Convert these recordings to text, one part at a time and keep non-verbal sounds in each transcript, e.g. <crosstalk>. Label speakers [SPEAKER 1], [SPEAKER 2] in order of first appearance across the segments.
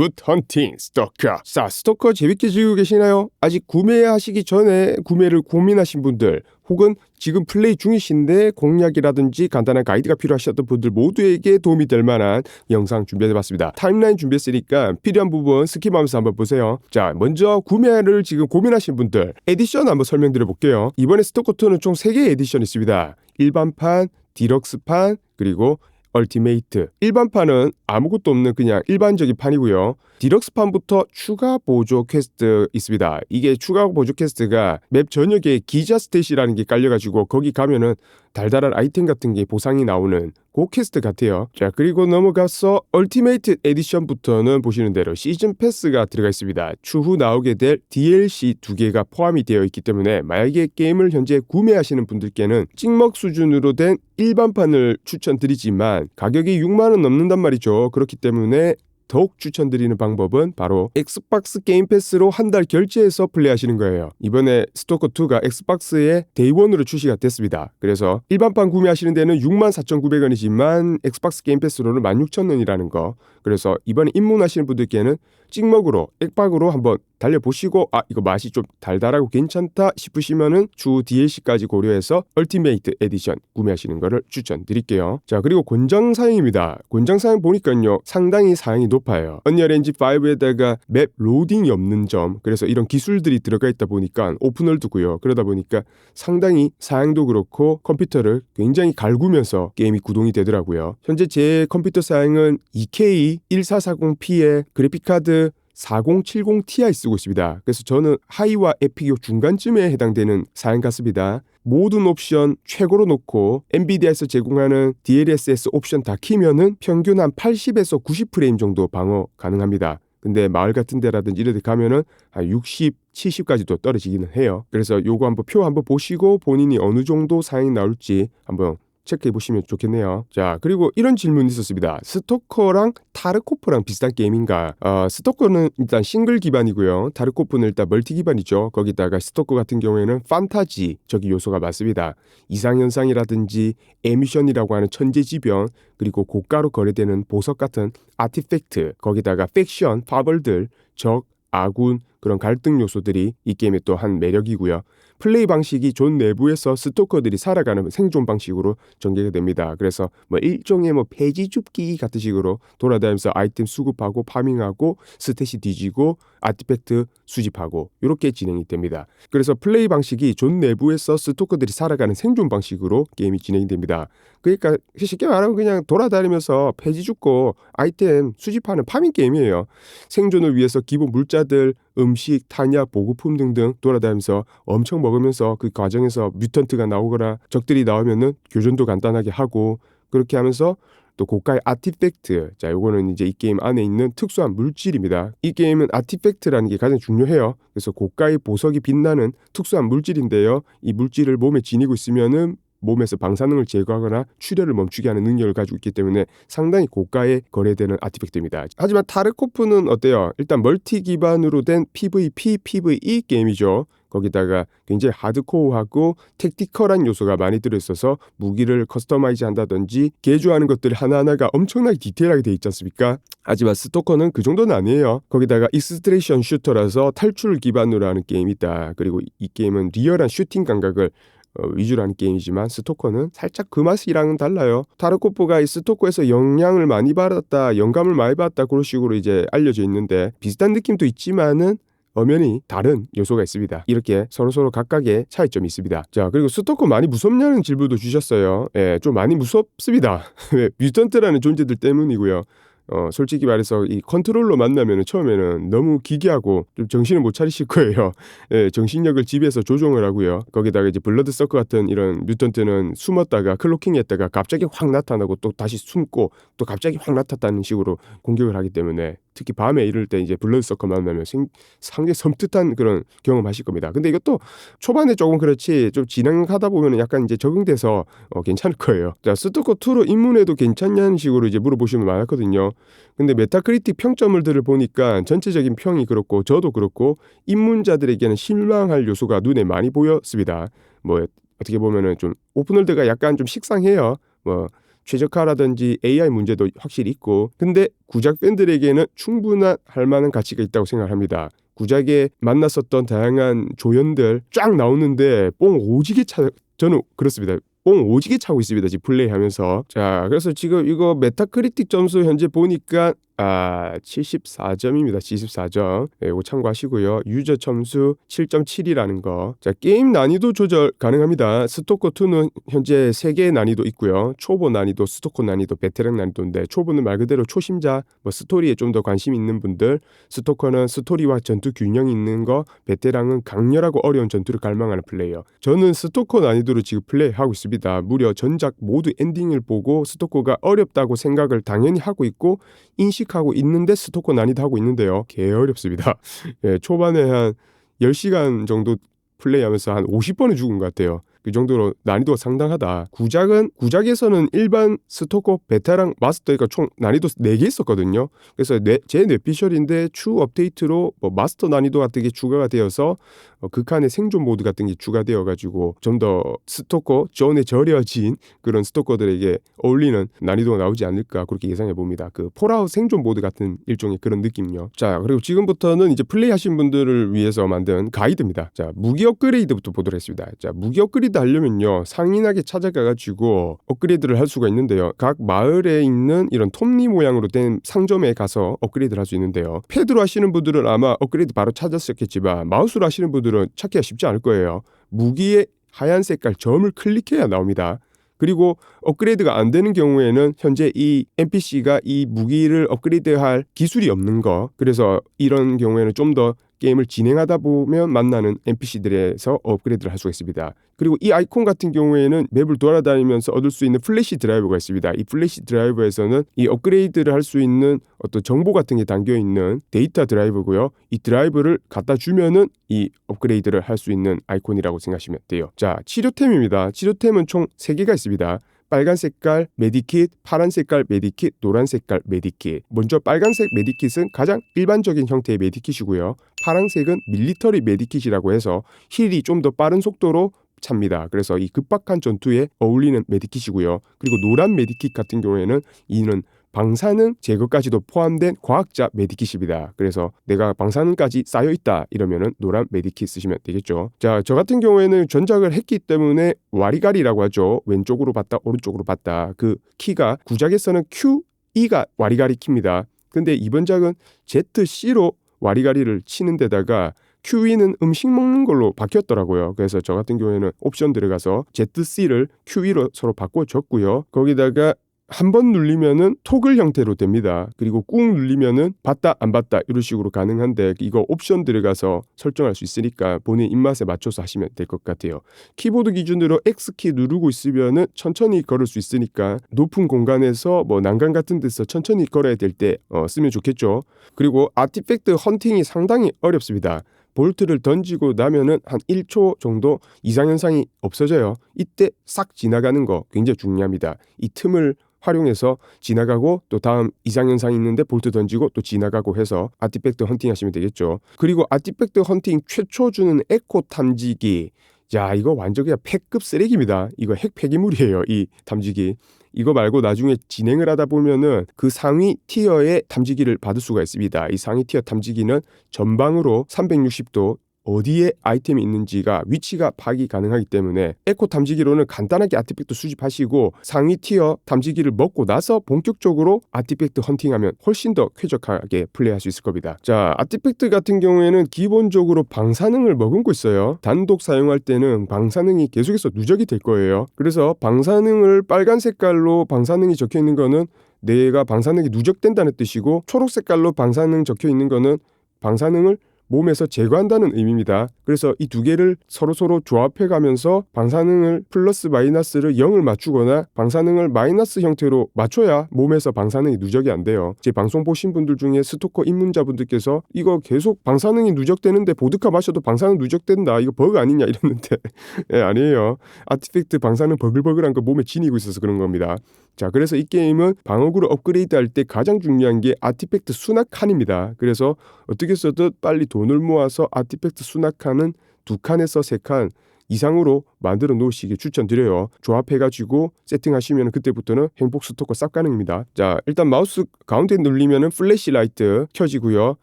[SPEAKER 1] 굿 헌팅 스토커 자 스토커 재밌게 즐기고 계시나요? 아직 구매하시기 전에 구매를 고민하신 분들 혹은 지금 플레이 중이신데 공략이라든지 간단한 가이드가 필요하셨던 분들 모두에게 도움이 될 만한 영상 준비해봤습니다. 타임라인 준비했으니까 필요한 부분 스킵하면서 한번 보세요. 자 먼저 구매를 지금 고민하신 분들 에디션 한번 설명드려 볼게요. 이번에 스토커2는 총 3개의 에디션이 있습니다. 일반판, 디럭스판, 그리고 얼티메이트. 일반판은 아무것도 없는 그냥 일반적인 판이고요. 디럭스판부터 추가 보조 퀘스트 있습니다. 이게 추가 보조 퀘스트가 맵 전역에 기자 스탯이라는 게 깔려가지고 거기 가면은 달달한 아이템 같은 게 보상이 나오는 그 퀘스트 같아요. 자 그리고 넘어가서 얼티메이트 에디션부터는 보시는 대로 시즌 패스가 들어가 있습니다. 추후 나오게 될 DLC 두 개가 포함이 되어 있기 때문에 만약에 게임을 현재 구매하시는 분들께는 찍먹 수준으로 된 일반판을 추천드리지만 가격이 6만 원 넘는단 말이죠. 그렇기 때문에 더욱 추천드리는 방법은 바로 엑스박스 게임 패스로 한 달 결제해서 플레이하시는 거예요. 이번에 스토커 2가 엑스박스에 데이원으로 출시가 됐습니다. 그래서 일반판 구매하시는 데는 64,900원이지만 엑스박스 게임 패스로는 16,000원이라는 거. 그래서 이번에 입문하시는 분들께는 찍먹으로 액박으로 한번 달려보시고 아 이거 맛이 좀 달달하고 괜찮다 싶으시면은 주 DLC까지 고려해서 얼티메이트 에디션 구매하시는 거를 추천드릴게요. 자 그리고 권장 사양입니다. 권장 사양 보니까요 상당히 사양이 높아요. 언리얼 엔진 5에다가 맵 로딩이 없는 점 그래서 이런 기술들이 들어가 있다 보니까 오픈월드고요. 그러다 보니까 상당히 사양도 그렇고 컴퓨터를 굉장히 갈구면서 게임이 구동이 되더라고요. 현재 제 컴퓨터 사양은 2K 1440p의 그래픽카드 4070ti 쓰고 있습니다. 그래서 저는 하이와 에픽 중간쯤에 해당되는 사양 같습니다. 모든 옵션 최고로 놓고 엔비디아에서 제공하는 DLSS 옵션 다 키면은 평균 한 80에서 90프레임 정도 방어 가능합니다. 근데 마을 같은 데라든지 이런 데 가면은 한 60, 70까지도 떨어지기는 해요. 그래서 요거 한번 표 한번 보시고 본인이 어느 정도 사양이 나올지 한번 체크해 보시면 좋겠네요. 자, 그리고 이런 질문이 있었습니다. 스토커랑 타르코프랑 비슷한 게임인가? 어, 스토커는 일단 싱글 기반이고요. 타르코프는 일단 멀티 기반이죠. 거기다가 스토커 같은 경우에는 판타지 적인 요소가 많습니다. 이상현상이라든지 에미션이라고 하는 천재지변 그리고 고가로 거래되는 보석 같은 아티팩트 거기다가 팩션, 파벌들, 적, 아군 그런 갈등 요소들이 이 게임의 또 한 매력이고요. 플레이 방식이 존 내부에서 스토커들이 살아가는 생존 방식으로 전개가 됩니다. 그래서 뭐 일종의 뭐 폐지 줍기 같은 식으로 돌아다니면서 아이템 수급하고 파밍하고 스탯이 뒤지고 아티팩트 수집하고 이렇게 진행이 됩니다. 그래서 플레이 방식이 존 내부에서 스토커들이 살아가는 생존 방식으로 게임이 진행이 됩니다. 그러니까 쉽게 말하면 그냥 돌아다니면서 폐지 줍고 아이템 수집하는 파밍 게임이에요. 생존을 위해서 기본 물자들, 음식, 탄약, 보급품 등등 돌아다니면서 엄청 먹으면서 그 과정에서 뮤턴트가 나오거나 적들이 나오면은 교전도 간단하게 하고 그렇게 하면서 또 고가의 아티팩트. 자, 요거는 이제 이 게임 안에 있는 특수한 물질입니다. 이 게임은 아티팩트라는 게 가장 중요해요. 그래서 고가의 보석이 빛나는 특수한 물질인데요. 이 물질을 몸에 지니고 있으면은 몸에서 방사능을 제거하거나 출혈을 멈추게 하는 능력을 가지고 있기 때문에 상당히 고가에 거래되는 아티팩트입니다. 하지만 타르코프는 어때요? 일단 멀티 기반으로 된 PVP, PVE 게임이죠. 거기다가 굉장히 하드코어하고 택티컬한 요소가 많이 들어있어서 무기를 커스터마이즈 한다든지 개조하는 것들 하나하나가 엄청나게 디테일하게 돼 있지 않습니까? 하지만 스토커는 그 정도는 아니에요. 거기다가 익스트레이션 슈터라서 탈출 기반으로 하는 게임이다. 그리고 이 게임은 리얼한 슈팅 감각을 어, 위주로 하는 게임이지만 스토커는 살짝 그 맛이랑은 달라요. 타르코프가 이 스토커에서 영향을 많이 받았다, 영감을 많이 받았다 그런 식으로 이제 알려져 있는데 비슷한 느낌도 있지만은 엄연히 다른 요소가 있습니다. 이렇게 서로서로 각각의 차이점이 있습니다. 자, 그리고 스토커 많이 무섭냐는 질문도 주셨어요. 예, 좀 많이 무섭습니다. <laughs> 뮤턴트라는 존재들 때문이고요. 어, 솔직히 말해서 이 컨트롤러 만나면 처음에는 너무 기괴하고 좀 정신을 못 차리실 <laughs> 거예요. 예, 정신력을 집에서 조정을 하고요. 거기다가 이제 블러드 서커 같은 이런 뮤턴트는 숨었다가 클로킹 했다가 갑자기 확 나타나고 또 다시 숨고 또 갑자기 확 나타나는 식으로 공격을 하기 때문에 특히 밤에 이럴 때 이제 블러드 서커 만나면 생, 상당히 섬뜩한 그런 경험하실 겁니다. 근데 이것도 초반에 조금 그렇지 좀 진행하다 보면 약간 이제 적응돼서 어, 괜찮을 거예요. 자, 스토커 2로 입문해도 괜찮냐는 식으로 이제 물어보시면 많았거든요. 근데 메타크리틱 평점을 들을 보니까 전체적인 평이 그렇고 저도 그렇고 입문자들에게는 실망할 요소가 눈에 많이 보였습니다. 뭐 어떻게 보면은 좀 오픈월드가 약간 좀 식상해요. 뭐 최적화라든지 AI 문제도 확실히 있고 근데 구작 팬들에게는 충분한 할 만한 가치가 있다고 생각합니다. 구작에 만났었던 다양한 조연들 쫙 나오는데 뽕 오지게 차 저는 그렇습니다. 뽕 오지게 차고 있습니다. 지금 플레이하면서 자 그래서 지금 이거 메타크리틱 점수 현재 보니까 아 74점입니다. 74점 네, 이거 참고하시고요. 유저 점수 7.7이라는 거. 자 게임 난이도 조절 가능합니다. 스토커 2는 현재 3개의 난이도 있고요. 초보 난이도, 스토커 난이도, 베테랑 난이도인데 초보는 말 그대로 초심자, 뭐 스토리에 좀 더 관심 있는 분들, 스토커는 스토리와 전투 균형이 있는 거, 베테랑은 강렬하고 어려운 전투를 갈망하는 플레이어. 저는 스토커 난이도로 지금 플레이하고 있습니다. 무려 전작 모두 엔딩을 보고 스토커가 어렵다고 생각을 당연히 하고 있고 인식 하고 있는데 스토커 난이도 하고 있는데요. 개 어렵습니다. <laughs> 예, 초반에 한 10시간 정도 플레이하면서 한 50번은 죽은 것 같아요. 그 정도로 난이도가 상당하다. 구작은 구작에서는 일반 스토커 베테랑 마스터가 총 난이도 4개 있었거든요. 그래서 내, 제 뇌피셜인데 추 업데이트로 뭐 마스터 난이도 같은 게 추가가 되어서 어, 극한의 생존 모드 같은 게 추가되어 가지고 좀 더 스토커 존에 절여진 그런 스토커들에게 어울리는 난이도가 나오지 않을까 그렇게 예상해 봅니다. 그 폴아웃 생존 모드 같은 일종의 그런 느낌요. 자 그리고 지금부터는 이제 플레이하신 분들을 위해서 만든 가이드입니다. 자 무기 업그레이드부터 보도록 했습니다. 자 무기 업그레이드 하려면요 상인하게 찾아가 가지고 업그레이드를 할 수가 있는데요. 각 마을에 있는 이런 톱니 모양으로 된 상점에 가서 업그레이드를 할 수 있는데요. 패드로 하시는 분들은 아마 업그레이드 바로 찾았었겠지만 마우스로 하시는 분들 은 찾기가 쉽지 않을 거예요. 무기의 하얀 색깔 점을 클릭해야 나옵니다. 그리고 업그레이드가 안 되는 경우에는 현재 이 NPC가 이 무기를 업그레이드할 기술이 없는 거. 그래서 이런 경우에는 좀 더 게임을 진행하다 보면 만나는 NPC들에서 업그레이드를 할 수가 있습니다. 그리고 이 아이콘 같은 경우에는 맵을 돌아다니면서 얻을 수 있는 플래시 드라이버가 있습니다. 이 플래시 드라이버에서는 이 업그레이드를 할 수 있는 어떤 정보 같은 게 담겨 있는 데이터 드라이버고요. 이 드라이브를 갖다 주면은 이 업그레이드를 할 수 있는 아이콘이라고 생각하시면 돼요. 자, 치료템입니다. 치료템은 총 3개가 있습니다. 빨간 색깔 메디킷, 파란 색깔 메디킷, 노란 색깔 메디킷. 먼저 빨간색 메디킷은 가장 일반적인 형태의 메디킷이고요. 파란색은 밀리터리 메디킷이라고 해서 힐이 좀 더 빠른 속도로 찹니다. 그래서 이 급박한 전투에 어울리는 메디킷이고요. 그리고 노란 메디킷 같은 경우에는 이는 방사능 제거까지도 포함된 과학자 메디킷입니다. 그래서 내가 방사능까지 쌓여 있다 이러면은 노란 메디킷 쓰시면 되겠죠. 자, 저 같은 경우에는 전작을 했기 때문에 와리가리라고 하죠. 왼쪽으로 봤다, 오른쪽으로 봤다. 그 키가 구작에서는 Q, E가 와리가리 키입니다. 근데 이번 작은 ZC로 와리가리를 치는 데다가 QE는 음식 먹는 걸로 바뀌었더라고요. 그래서 저 같은 경우에는 옵션 들어가서 ZC를 QE로 서로 바꿔줬고요. 거기다가 한번 누르면은 토글 형태로 됩니다. 그리고 꾹 누르면은 봤다 안 봤다 이런 식으로 가능한데 이거 옵션 들어가서 설정할 수 있으니까 본인 입맛에 맞춰서 하시면 될 것 같아요. 키보드 기준으로 X키 누르고 있으면은 천천히 걸을 수 있으니까 높은 공간에서 뭐 난간 같은 데서 천천히 걸어야 될때 어, 쓰면 좋겠죠. 그리고 아티팩트 헌팅이 상당히 어렵습니다. 볼트를 던지고 나면은 한 1초 정도 이상 현상이 없어져요. 이때 싹 지나가는 거 굉장히 중요합니다. 이 틈을 활용해서 지나가고 또 다음 이상 현상이 있는데 볼트 던지고 또 지나가고 해서 아티팩트 헌팅 하시면 되겠죠. 그리고 아티팩트 헌팅 최초 주는 에코 탐지기 야 이거 완전 그냥 폐급 쓰레기입니다. 이거 핵 폐기물이에요. 이 탐지기. 이거 말고 나중에 진행을 하다 보면은 그 상위 티어의 탐지기를 받을 수가 있습니다. 이 상위 티어 탐지기는 전방으로 360도 어디에 아이템이 있는지가 위치가 파악이 가능하기 때문에 에코 탐지기로는 간단하게 아티팩트 수집하시고 상위 티어 탐지기를 먹고 나서 본격적으로 아티팩트 헌팅하면 훨씬 더 쾌적하게 플레이할 수 있을 겁니다. 자, 아티팩트 같은 경우에는 기본적으로 방사능을 머금고 있어요. 단독 사용할 때는 방사능이 계속해서 누적이 될 거예요. 그래서 방사능을 빨간 색깔로 방사능이 적혀 있는 거는 내가 방사능이 누적된다는 뜻이고 초록 색깔로 방사능 적혀 있는 거는 방사능을 몸에서 제거한다는 의미입니다. 그래서 이 두 개를 서로서로 조합해 가면서 방사능을 플러스 마이너스를 0을 맞추거나 방사능을 마이너스 형태로 맞춰야 몸에서 방사능이 누적이 안 돼요. 제 방송 보신 분들 중에 스토커 입문자분들께서 이거 계속 방사능이 누적되는데 보드카 마셔도 방사능 누적된다. 이거 버그 아니냐 이랬는데 <laughs> 예, 아니에요. 아티팩트 방사능 버글버글한 거 몸에 지니고 있어서 그런 겁니다. 자, 그래서 이 게임은 방어구를 업그레이드 할 때 가장 중요한 게 아티팩트 수납 칸입니다. 그래서 어떻게 써든 빨리 돈을 모아서 아티팩트 수납 칸은 두 칸에서 세 칸, 이상으로 만들어 놓으시기 추천드려요. 조합해가지고 세팅하시면 그때부터는 행복 스토커 싹 가능입니다. 자 일단 마우스 가운데 눌리면은 플래시 라이트 켜지고요.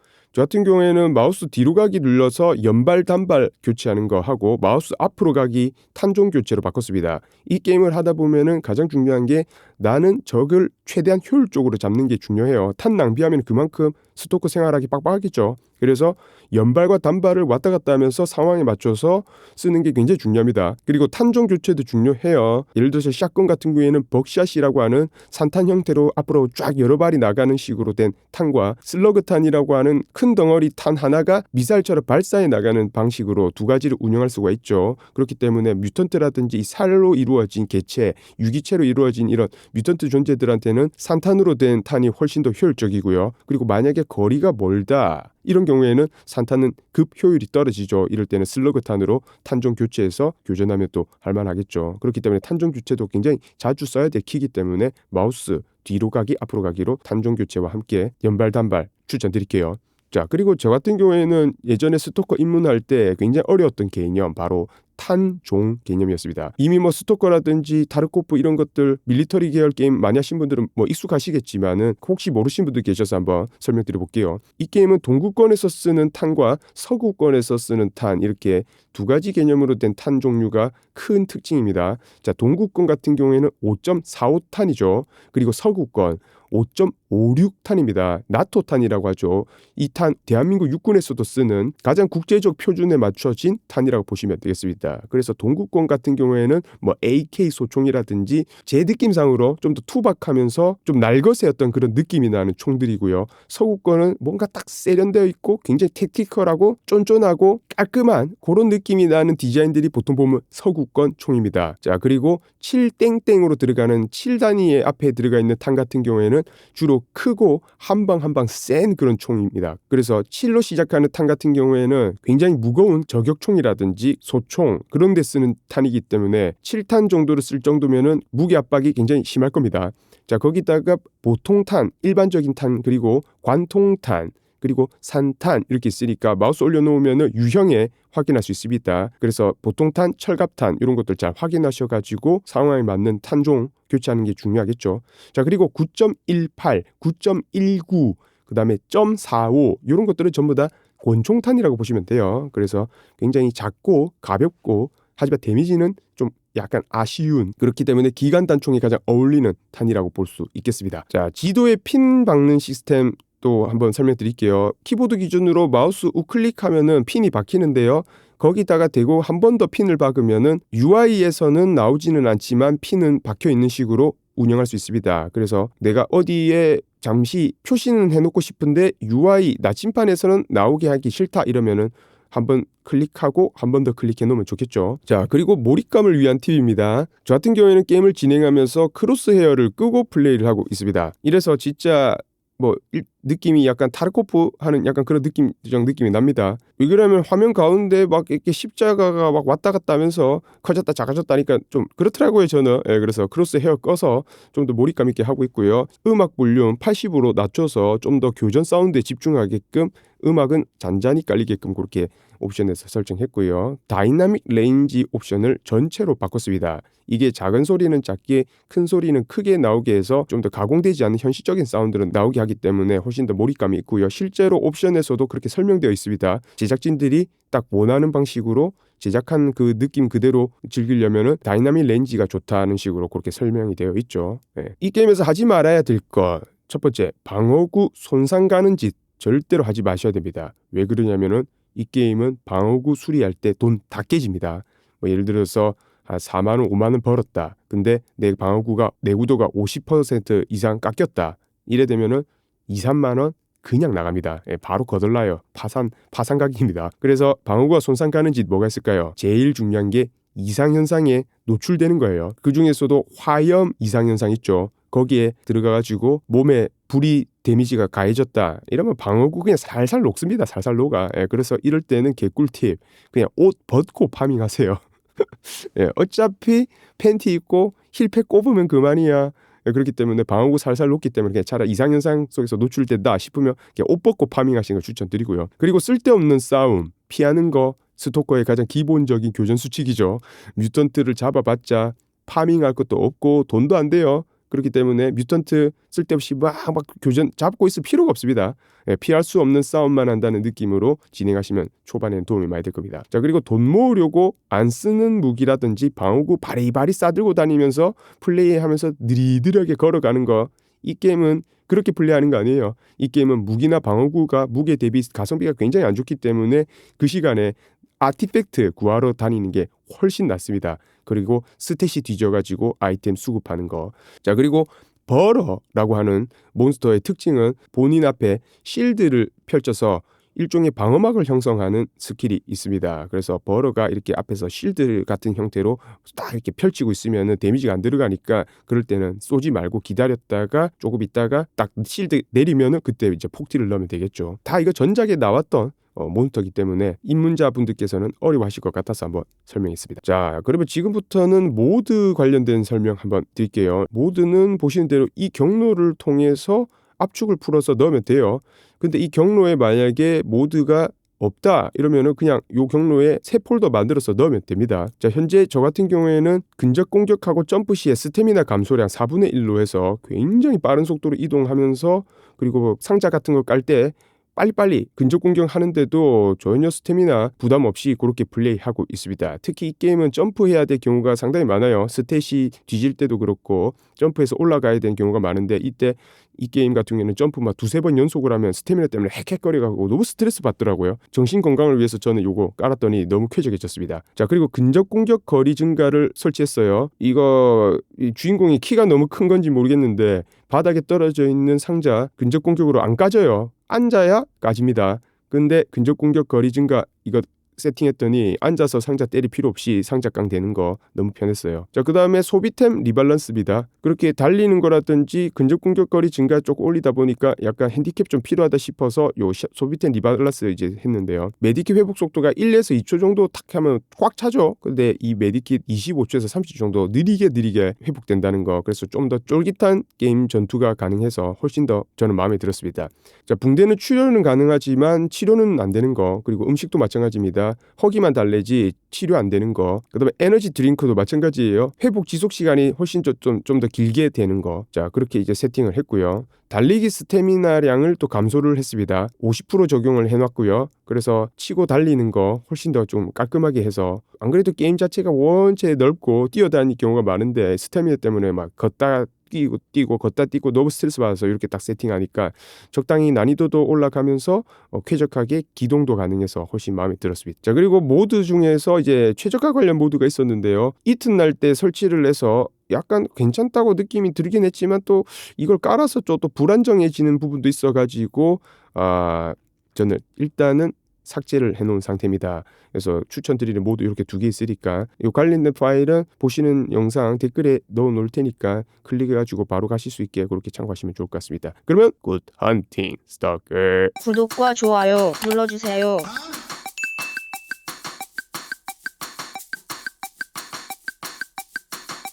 [SPEAKER 1] 저 같은 경우에는 마우스 뒤로 가기 눌러서 연발 단발 교체하는 거 하고 마우스 앞으로 가기 탄종 교체로 바꿨습니다. 이 게임을 하다 보면은 가장 중요한 게 나는 적을 최대한 효율적으로 잡는 게 중요해요. 탄 낭비하면 그만큼 스토커 생활하기 빡빡하겠죠. 그래서 연발과 단발을 왔다 갔다 하면서 상황에 맞춰서 쓰는 게 굉장히 중요합니다. 그리고 탄종 교체도 중요해요. 예를 들어서 샷건 같은 경우에는 벅샷이라고 하는 산탄 형태로 앞으로 쫙 여러 발이 나가는 식으로 된 탄과 슬러그 탄이라고 하는 큰 덩어리 탄 하나가 미사일처럼 발사해 나가는 방식으로 두 가지를 운영할 수가 있죠. 그렇기 때문에 뮤턴트라든지 이 살로 이루어진 개체, 유기체로 이루어진 이런 뮤턴트 존재들한테는 산탄으로 된 탄이 훨씬 더 효율적이고요. 그리고 만약에 거리가 멀다. 이런 경우에는 산탄은 급 효율이 떨어지죠. 이럴 때는 슬러그 탄으로 탄종 교체해서 교전하면 또 할만하겠죠. 그렇기 때문에 탄종 교체도 굉장히 자주 써야 될 키기 때문에 마우스 뒤로 가기 앞으로 가기로 탄종 교체와 함께 연발 단발 추천드릴게요. 자 그리고 저 같은 경우에는 예전에 스토커 입문할 때 굉장히 어려웠던 개념 바로 탄종 개념이었습니다. 이미 뭐 스토커라든지 타르코프 이런 것들 밀리터리 계열 게임 많이 하신 분들은 뭐 익숙하시겠지만은 혹시 모르신 분들 계셔서 한번 설명드려 볼게요. 이 게임은 동구권에서 쓰는 탄과 서구권에서 쓰는 탄 이렇게 두 가지 개념으로 된 탄 종류가 큰 특징입니다. 자, 동구권 같은 경우에는 5.45탄이죠. 그리고 서구권 5.56탄입니다. 나토탄이라고 하죠. 이 탄 대한민국 육군에서도 쓰는 가장 국제적 표준에 맞춰진 탄이라고 보시면 되겠습니다. 그래서 동구권 같은 경우에는 뭐 AK 소총이라든지 제 느낌상으로 좀 더 투박하면서 좀 날것의 그런 느낌이 나는 총들이고요. 서구권은 뭔가 딱 세련되어 있고 굉장히 택티컬하고 쫀쫀하고 깔끔한 그런 느낌이 나는 디자인들이 보통 보면 서구권 총입니다. 자 그리고 7땡땡으로 들어가는 7단위의 앞에 들어가 있는 탄 같은 경우에는 주로 크고 한 방 한 방 센 그런 총입니다. 그래서 7로 시작하는 탄 같은 경우에는 굉장히 무거운 저격총이라든지 소총 그런 데 쓰는 탄이기 때문에 7탄 정도를 쓸 정도면은 무게 압박이 굉장히 심할 겁니다. 자, 거기다가 보통탄, 일반적인 탄 그리고 관통탄 그리고 산탄 이렇게 있으니까 마우스 올려놓으면 유형에 확인할 수 있습니다. 그래서 보통탄, 철갑탄 이런 것들 잘 확인하셔가지고 상황에 맞는 탄종 교체하는 게 중요하겠죠. 자 그리고 9.18, 9.19 그 다음에 .45 이런 것들은 전부 다 권총탄이라고 보시면 돼요. 그래서 굉장히 작고 가볍고 하지만 데미지는 좀 약간 아쉬운 그렇기 때문에 기관 단총이 가장 어울리는 탄이라고 볼 수 있겠습니다. 자 지도에 핀 박는 시스템 또 한번 설명드릴게요. 키보드 기준으로 마우스 우클릭하면은 핀이 박히는데요. 거기다가 대고 한 번 더 핀을 박으면은 UI에서는 나오지는 않지만 핀은 박혀 있는 식으로 운영할 수 있습니다. 그래서 내가 어디에 잠시 표시는 해놓고 싶은데 UI 나침판에서는 나오게 하기 싫다 이러면은 한번 클릭하고 한 번 더 클릭해 놓으면 좋겠죠. 자, 그리고 몰입감을 위한 팁입니다. 저 같은 경우에는 게임을 진행하면서 크로스 헤어를 끄고 플레이를 하고 있습니다. 이래서 진짜 뭐 일, 느낌이 약간 타르코프 하는 약간 그런 느낌적 느낌이 납니다. 왜 그러면 화면 가운데 막 이렇게 십자가가 막 왔다 갔다 하면서 커졌다 작아졌다 하니까 좀 그렇더라고요 저는. 예, 그래서 크로스 헤어 꺼서 좀 더 몰입감 있게 하고 있고요. 음악 볼륨 80으로 낮춰서 좀 더 교전 사운드에 집중하게끔 음악은 잔잔히 깔리게끔 그렇게 옵션에서 설정했고요. 다이나믹 레인지 옵션을 전체로 바꿨습니다. 이게 작은 소리는 작게 큰 소리는 크게 나오게 해서 좀 더 가공되지 않은 현실적인 사운드를 나오게 하기 때문에 훨씬 더 몰입감이 있고요. 실제로 옵션에서도 그렇게 설명되어 있습니다. 제작진들이 딱 원하는 방식으로 제작한 그 느낌 그대로 즐기려면은 다이나믹 렌지가 좋다는 식으로 그렇게 설명이 되어 있죠. 네. 이 게임에서 하지 말아야 될 것. 첫 번째, 방어구 손상 가는 짓 절대로 하지 마셔야 됩니다. 왜 그러냐면은 이 게임은 방어구 수리할 때 돈 다 깨집니다. 뭐 예를 들어서 한 4만 원, 5만 원 벌었다. 근데 내 방어구가 내구도가 50% 이상 깎였다. 이래 되면은 2, 3만 원 그냥 나갑니다. 예, 바로 거덜나요. 파산 파산 가격입니다. 그래서 방어구가 손상 가는 짓 뭐가 있을까요? 제일 중요한 게 이상 현상에 노출되는 거예요. 그 중에서도 화염 이상 현상 있죠. 거기에 들어가가지고 몸에 불이 데미지가 가해졌다. 이러면 방어구 그냥 살살 녹습니다 살살 녹아. 예, 그래서 이럴 때는 개꿀팁 그냥 옷 벗고 파밍하세요. <laughs> 예, 어차피 팬티 입고 힐팩 꼽으면 그만이야. 예, 그렇기 때문에 방어구 살살 녹기 때문에 그냥 차라리 이상현상 속에서 노출된다 싶으면 그냥 옷 벗고 파밍하시는 걸 추천드리고요. 그리고 쓸데없는 싸움 피하는 거 스토커의 가장 기본적인 교전 수칙이죠. 뮤턴트를 잡아봤자 파밍할 것도 없고 돈도 안 돼요. 그렇기 때문에 뮤턴트 쓸데없이 막, 막 교전 잡고 있을 필요가 없습니다. 예, 피할 수 없는 싸움만 한다는 느낌으로 진행하시면 초반에는 도움이 많이 될 겁니다. 자 그리고 돈 모으려고 안 쓰는 무기라든지 방어구 바리바리 싸들고 다니면서 플레이하면서 느리느리하게 걸어가는 거 이 게임은 그렇게 플레이하는 거 아니에요. 이 게임은 무기나 방어구가 무게 대비 가성비가 굉장히 안 좋기 때문에 그 시간에 아티팩트 구하러 다니는 게 훨씬 낫습니다. 그리고 스탯이 뒤져가지고 아이템 수급하는 거. 자 그리고 버러라고 하는 몬스터의 특징은 본인 앞에 실드를 펼쳐서 일종의 방어막을 형성하는 스킬이 있습니다. 그래서 버러가 이렇게 앞에서 실드 같은 형태로 딱 이렇게 펼치고 있으면은 데미지가 안 들어가니까 그럴 때는 쏘지 말고 기다렸다가 조금 있다가 딱 실드 내리면은 그때 이제 폭티를 넣으면 되겠죠. 다 이거 전작에 나왔던 어, 몬스터기 때문에 입문자분들께서는 어려워하실 것 같아서 한번 설명했습니다. 자, 그러면 지금부터는 모드 관련된 설명 한번 드릴게요. 모드는 보시는 대로 이 경로를 통해서 압축을 풀어서 넣으면 돼요. 근데 이 경로에 만약에 모드가 없다 이러면은 그냥 요 경로에 새 폴더 만들어서 넣으면 됩니다. 자 현재 저 같은 경우에는 근접 공격하고 점프 시에 스태미나 감소량 4분의 1로 해서 굉장히 빠른 속도로 이동하면서 그리고 상자 같은 거 깔 때 빨리빨리 근접 공격하는데도 전혀 스태미나 부담 없이 그렇게 플레이하고 있습니다. 특히 이 게임은 점프해야 될 경우가 상당히 많아요. 스탯이 뒤질 때도 그렇고 점프해서 올라가야 되는 경우가 많은데 이때 이 게임 같은 경우에는 점프 막 두세 번 연속을 하면 스태미나 때문에 헥헥거리가고 너무 스트레스 받더라고요. 정신 건강을 위해서 저는 요거 깔았더니 너무 쾌적해졌습니다. 자 그리고 근접 공격 거리 증가를 설치했어요. 이거 이 주인공이 키가 너무 큰 건지 모르겠는데 바닥에 떨어져 있는 상자 근접 공격으로 안 까져요. 앉아야 까집니다. 근데 근접 공격 거리 증가 이거 세팅했더니 앉아서 상자 때릴 필요 없이 상자깡 되는 거 너무 편했어요. 자, 그 다음에 소비템 리밸런스입니다. 그렇게 달리는 거라든지 근접 공격거리 증가 쪽 올리다 보니까 약간 핸디캡 좀 필요하다 싶어서 요 시- 소비템 리밸런스 이제 했는데요. 메디킷 회복 속도가 1에서 2초 정도 탁 하면 꽉 차죠. 근데 이 메디킷 25초에서 30초 정도 느리게 느리게 회복된다는 거. 그래서 좀 더 쫄깃한 게임 전투가 가능해서 훨씬 더 저는 마음에 들었습니다. 자, 붕대는 출혈은 가능하지만 치료는 안 되는 거. 그리고 음식도 마찬가지입니다. 허기만 달래지 치료 안 되는 거. 그다음에 에너지 드링크도 마찬가지예요. 회복 지속 시간이 훨씬 좀좀 더 길게 되는 거. 자, 그렇게 이제 세팅을 했고요. 달리기 스태미나량을 또 감소를 했습니다. 50% 적용을 해놨고요. 그래서 치고 달리는 거 훨씬 더 좀 깔끔하게 해서 안 그래도 게임 자체가 원체 넓고 뛰어다닐 경우가 많은데 스태미나 때문에 막 걷다 뛰고 뛰고 걷다 뛰고 너무 스트레스 받아서 이렇게 딱 세팅하니까 적당히 난이도도 올라가면서 어, 쾌적하게 기동도 가능해서 훨씬 마음에 들었습니다. 자 그리고 모드 중에서 이제 최저가 관련 모드가 있었는데요. 이튿날 때 설치를 해서 약간 괜찮다고 느낌이 들긴 했지만 또 이걸 깔아서 좀 또 불안정해지는 부분도 있어가지고 아 저는 일단은 삭제를 해놓은 상태입니다. 그래서 추천드리는 모두 이렇게 두 개 있으니까 이 관련된 파일은 보시는 영상 댓글에 넣어 놓을 테니까 클릭해가지고 바로 가실 수 있게 그렇게 참고하시면 좋을 것 같습니다. 그러면 굿 헌팅 스토커
[SPEAKER 2] 구독과 좋아요 눌러주세요.